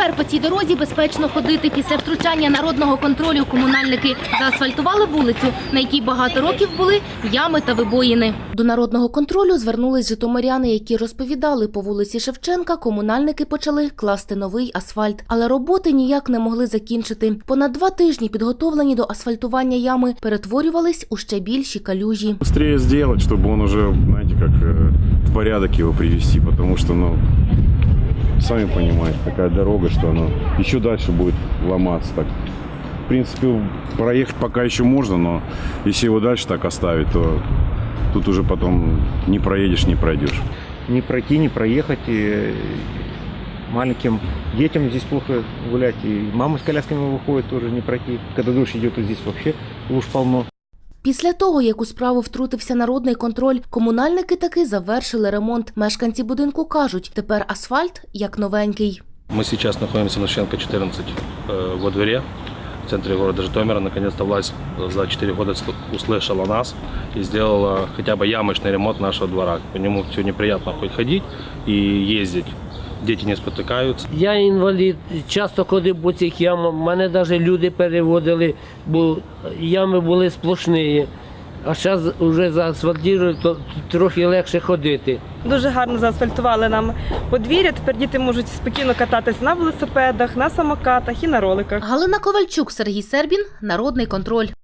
Тепер по цій дорозі безпечно ходити. Після втручання народного контролю комунальники заасфальтували вулицю, на якій багато років були ями та вибоїни. До народного контролю звернулись житомиряни, які розповідали, по вулиці Шевченка комунальники почали класти новий асфальт, але роботи ніяк не могли закінчити. Понад два тижні підготовлені до асфальтування ями перетворювались у ще більші калюжі. быстрее сделать, чтобы он уже, знаете, как э, в порядок его привести, потому что, ну, сами понимаете, такая дорога, что она еще дальше будет ломаться. Так, в принципе, проехать пока еще можно, но если его дальше так оставить, то тут уже потом не проедешь, не пройдешь. не пройти, не проехать. И маленьким детям здесь плохо гулять. И мамы с колясками выходят тоже не пройти. Когда дождь идет, то здесь вообще луж полно. Після того, як у справу втрутився народний контроль, комунальники таки завершили ремонт. Мешканці будинку кажуть, тепер асфальт як новенький. Мы сейчас находимся на Шевченко 14 э, во дворе в центре города Житомира. Наконец-то власть за 4 года сл- услышала нас и сделала хотя бы ямочный ремонт нашего двора. По нему сегодня приятно хоть ходить и ездить. Дети не спотыкаются. Я інвалід, часто ходив по цих ямах. Мене навіть люди переводили, бо ями були сплошні. А зараз вже заасфальтують, то трохи легше ходити. Дуже гарно заасфальтували нам подвір'я. Тепер діти можуть спокійно кататись на велосипедах, на самокатах і на роликах. Галина Ковальчук, Сергій Сербін, Народний контроль.